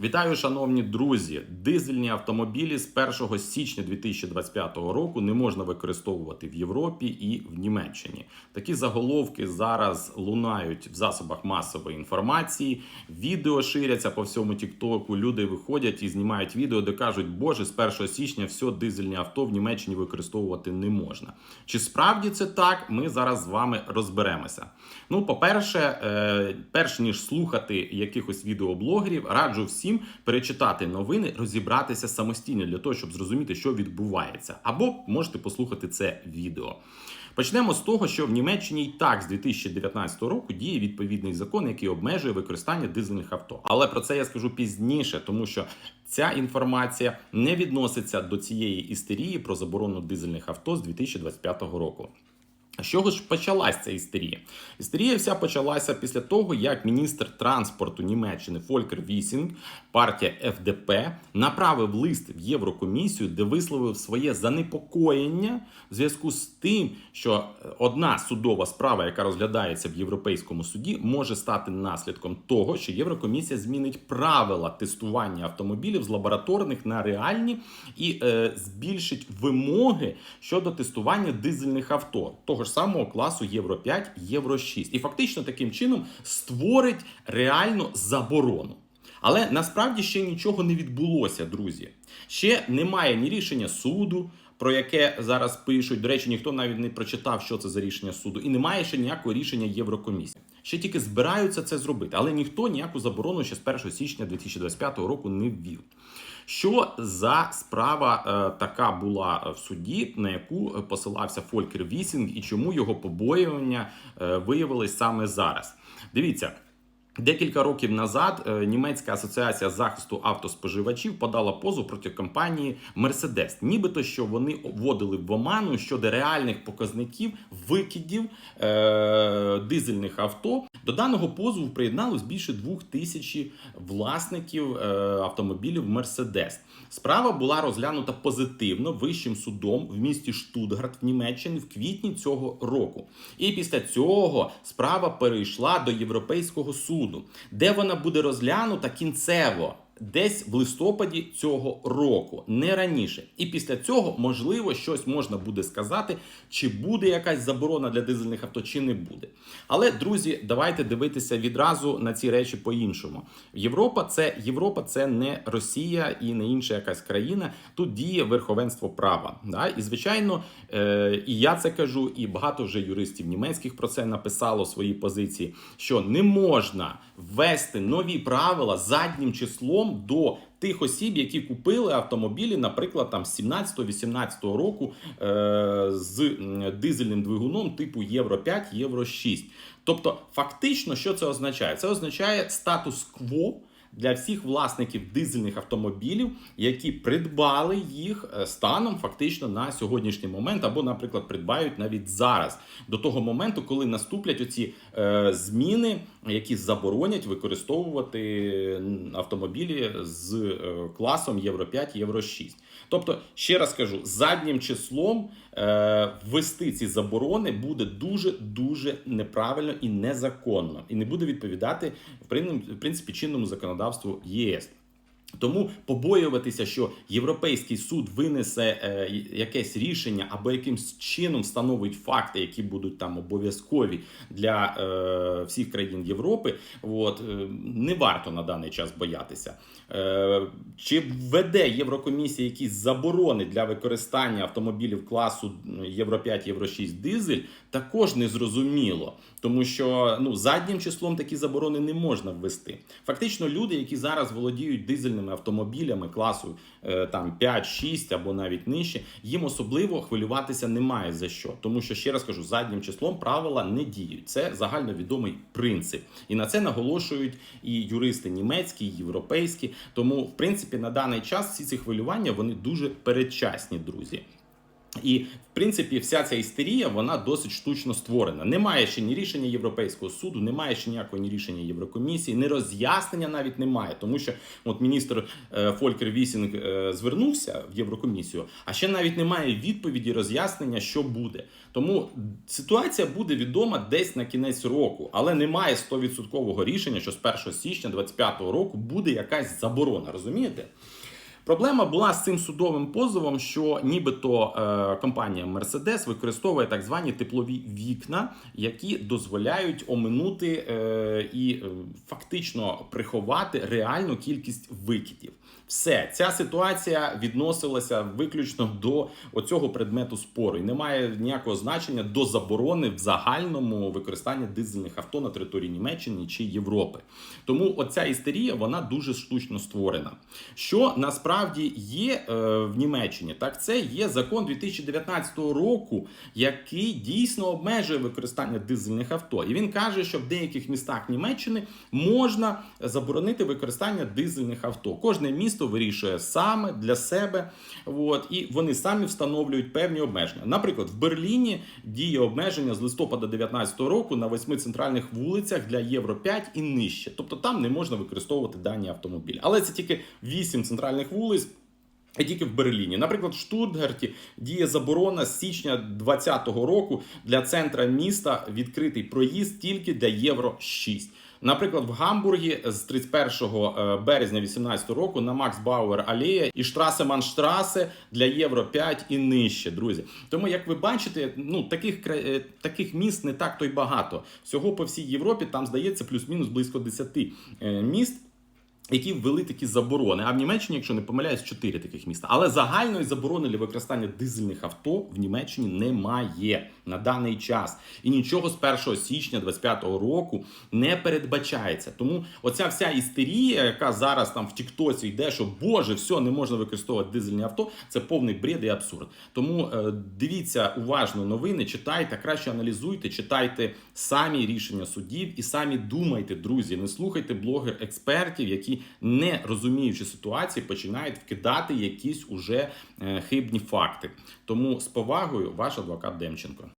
Вітаю, шановні друзі! Дизельні автомобілі з 1 січня 2025 року не можна використовувати в Європі і в Німеччині. Такі заголовки зараз лунають в засобах масової інформації. Відео ширяться по всьому Тіктоку. Люди виходять і знімають відео, де кажуть, боже, з 1 січня все дизельні авто в Німеччині використовувати не можна. Чи справді це так? Ми зараз з вами розберемося. Ну, по-перше, е, перш ніж слухати якихось відеоблогерів, раджу всім перечитати новини, розібратися самостійно для того, щоб зрозуміти, що відбувається. Або можете послухати це відео. Почнемо з того, що в Німеччині і так з 2019 року діє відповідний закон, який обмежує використання дизельних авто. Але про це я скажу пізніше, тому що ця інформація не відноситься до цієї істерії про заборону дизельних авто з 2025 року. З чого ж почалась ця істерія? Істерія вся почалася після того, як міністр транспорту Німеччини Фолькер Вісінг, партія ФДП, направив лист в Єврокомісію, де висловив своє занепокоєння в зв'язку з тим, що одна судова справа, яка розглядається в Європейському суді, може стати наслідком того, що Єврокомісія змінить правила тестування автомобілів з лабораторних на реальні і е, збільшить вимоги щодо тестування дизельних авто. Того ж самого класу Євро 5, Євро 6. І фактично таким чином створить реальну заборону. Але насправді ще нічого не відбулося, друзі. Ще немає ні рішення суду, про яке зараз пишуть. До речі, ніхто навіть не прочитав, що це за рішення суду, і немає ще ніякого рішення Єврокомісії. Ще тільки збираються це зробити, але ніхто ніяку заборону ще з 1 січня 2025 року не ввів. Що за справа е, така була в суді, на яку посилався Фолькер Вісінг, і чому його побоювання е, виявились саме зараз? Дивіться. Декілька років назад е, німецька асоціація захисту автоспоживачів подала позов проти компанії Mercedes. Нібито що вони вводили в оману щодо реальних показників викидів е- дизельних авто. До даного позову приєдналось більше двох тисяч власників е- автомобілів Mercedes. Справа була розглянута позитивно вищим судом в місті Штутгарт в Німеччині в квітні цього року. І після цього справа перейшла до Європейського суду, де вона буде розглянута кінцево. Десь в листопаді цього року, не раніше. І після цього, можливо, щось можна буде сказати, чи буде якась заборона для дизельних авто, чи не буде. Але, друзі, давайте дивитися відразу на ці речі по-іншому. Європа це Європа, це не Росія і не інша якась країна. Тут діє верховенство права. Да? І звичайно, е- і я це кажу, і багато вже юристів німецьких про це написало свої позиції, що не можна ввести нові правила заднім числом до тих осіб, які купили автомобілі, наприклад, там з 17-18 року е- з дизельним двигуном типу Євро 5, Євро 6. Тобто, фактично, що це означає? Це означає статус-кво. Для всіх власників дизельних автомобілів, які придбали їх станом фактично на сьогоднішній момент, або, наприклад, придбають навіть зараз, до того моменту, коли наступлять оці е, зміни, які заборонять використовувати автомобілі з е, класом Євро 5, Євро 6. Тобто, ще раз кажу, заднім числом е, ввести ці заборони буде дуже дуже неправильно і незаконно, і не буде відповідати в принципі чинному законодавству ЄС. Тому побоюватися, що Європейський суд винесе е, якесь рішення або якимсь чином встановить факти, які будуть там обов'язкові для е, всіх країн Європи. От е, не варто на даний час боятися. Е, чи введе Єврокомісія якісь заборони для використання автомобілів класу Євро 5, Євро 6 дизель, також не зрозуміло, тому що ну заднім числом такі заборони не можна ввести. Фактично, люди, які зараз володіють дизельними автомобілями класу е, там 5-6 або навіть нижче, їм особливо хвилюватися немає за що. Тому що ще раз кажу, заднім числом правила не діють. Це загальновідомий принцип, і на це наголошують і юристи німецькі, і європейські. Тому, в принципі, на даний час всі ці хвилювання вони дуже передчасні, друзі. І в принципі, вся ця істерія вона досить штучно створена. Немає ще ні рішення Європейського суду, немає ще ніякого ні рішення Єврокомісії, ні роз'яснення навіть немає. Тому що от міністр е, Фолькер Вісінг е, звернувся в Єврокомісію, а ще навіть немає відповіді роз'яснення, що буде. Тому ситуація буде відома десь на кінець року, але немає 100% рішення, що з 1 січня 2025 року буде якась заборона. Розумієте? Проблема була з цим судовим позовом, що нібито е, компанія Mercedes використовує так звані теплові вікна, які дозволяють оминути е, і е, фактично приховати реальну кількість викидів. Все, ця ситуація відносилася виключно до оцього предмету спору і не має ніякого значення до заборони в загальному використанні дизельних авто на території Німеччини чи Європи. Тому оця істерія вона дуже штучно створена. Що насправді є е, в Німеччині, так це є закон 2019 року, який дійсно обмежує використання дизельних авто. І він каже, що в деяких містах Німеччини можна заборонити використання дизельних авто. Кожне місто вирішує саме для себе. От, і вони самі встановлюють певні обмеження. Наприклад, в Берліні діє обмеження з листопада 2019 року на восьми центральних вулицях для Євро 5 і нижче. Тобто там не можна використовувати дані автомобілі. Але це тільки вісім центральних вулиць. І тільки в Берліні, наприклад, в Штутгарті діє заборона з січня 2020 року для центра міста відкритий проїзд тільки для євро 6. Наприклад, в Гамбургі з 31 березня 2018 року на Макс Бауер Алея і штраси Манштраси для євро 5 і нижче, друзі. Тому, як ви бачите, ну таких е, таких міст не так то й багато. Всього по всій Європі там здається плюс-мінус близько 10 е, міст які ввели такі заборони. А в Німеччині, якщо не помиляюсь, чотири таких міста. Але загальної заборони для використання дизельних авто в Німеччині немає на даний час. І нічого з 1 січня 2025 року не передбачається. Тому оця вся істерія, яка зараз там в Тіктосі йде, що Боже, все, не можна використовувати дизельні авто, це повний бред і абсурд. Тому е, дивіться уважно новини, читайте, краще аналізуйте, читайте самі рішення судів і самі думайте, друзі. Не слухайте блогер-експертів, які не розуміючи ситуації, починають вкидати якісь уже е, хибні факти. Тому з повагою, ваш адвокат Демченко.